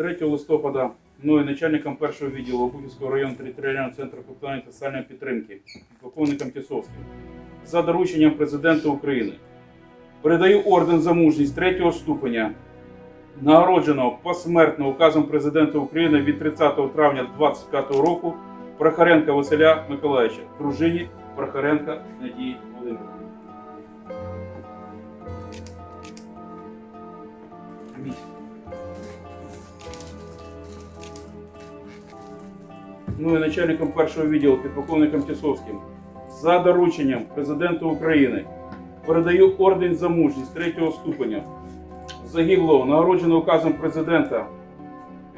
3 листопада мною начальником першого відділу Обухівського району територіального центру комплектування та соціальної підтримки, полковником Тісовським, за дорученням президента України передаю орден за мужність третього ступеня, нагородженого посмертно указом президента України від 30 травня 2025 року Прохоренка Василя Миколаївича, дружині Прохоренка Надії Володимирівні. Ну і начальником першого відділу підполковником Тісовським за дорученням президента України передаю орден за мужність третього ступеня загиблого, нагороджено указом президента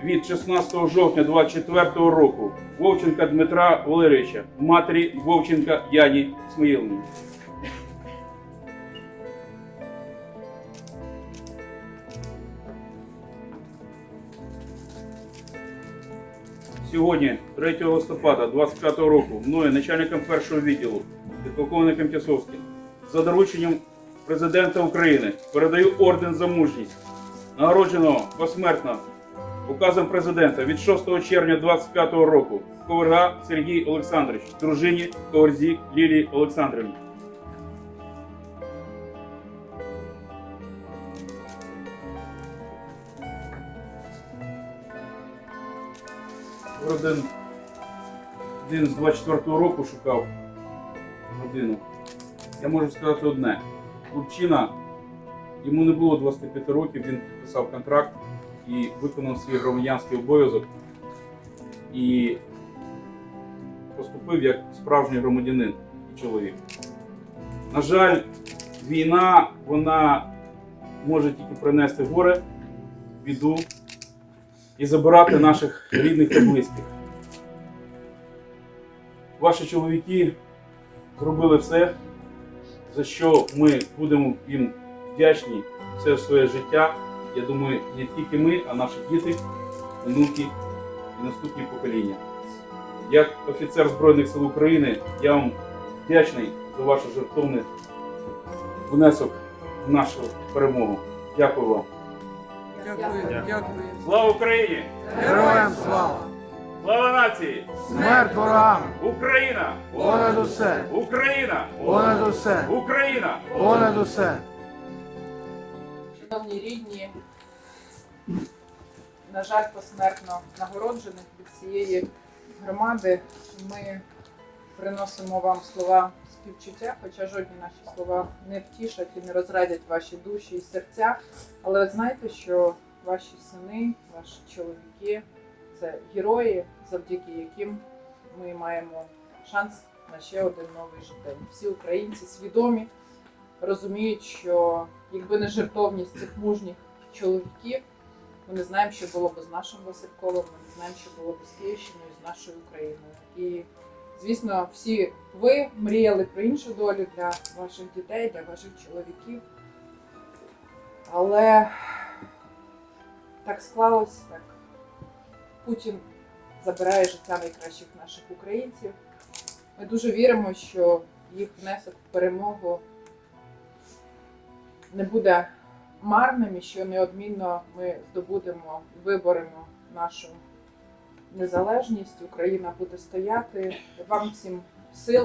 від 16 жовтня 24 року Вовченка Дмитра Валерійовича, матері Вовченка Яні Смаїловні. Сьогодні, 3 листопада 25 року, мною, начальником першого відділу, підполковником Тясовським, за дорученням президента України передаю орден за мужність, нагородженого посмертно указом президента від 6 червня 25 року Коверга Сергій Олександрович, дружині Коверзі Лілії Олександрівні. Родин один з 24-го року шукав родину. Я можу сказати одне. Хлопчина, йому не було 25 років, він підписав контракт і виконав свій громадянський обов'язок і поступив як справжній громадянин і чоловік. На жаль, війна вона може тільки принести горе, біду і забирати наших рідних та близьких. Ваші чоловіки зробили все, за що ми будемо їм вдячні все своє життя. Я думаю, не тільки ми, а наші діти, онуки і наступні покоління. Як офіцер Збройних сил України, я вам вдячний за ваш жертовний внесок в нашу перемогу. Дякую вам. Дякую, дякую. Слава Україні! Героям слава! Слава нації! Смерть ворогам! Україна! Понад усе! Україна! Понад усе! Україна! Понад усе! Шановні рідні, на жаль, посмертно нагороджених від цієї громади, ми приносимо вам слова співчуття, хоча жодні наші слова не втішать і не розрадять ваші душі і серця. Але от знайте, що ваші сини, ваші чоловіки це герої, завдяки яким ми маємо шанс на ще один новий життя. Всі українці свідомі розуміють, що якби не жертовність цих мужніх чоловіків, ми не знаємо, що було б з нашим Васильковим, ми не знаємо, що було б з Київщиною, з нашою Україною. І, звісно, всі ви мріяли про іншу долю для ваших дітей, для ваших чоловіків. Але так склалось так. Путін забирає життя найкращих наших українців. Ми дуже віримо, що їх внесок в перемогу не буде марним і що неодмінно ми здобудемо, виборемо нашу незалежність. Україна буде стояти. Вам всім сил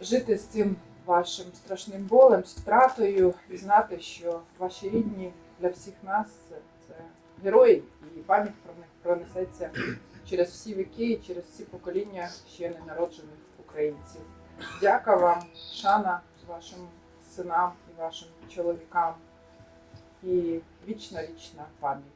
жити з цим вашим страшним болем, з втратою і знати, що ваші рідні для всіх нас це, герої, і пам'ять про них пронесеться через всі віки і через всі покоління ще не народжених українців. Дяка вам, шана вашим синам і вашим чоловікам. І вічна вічна пам'ять.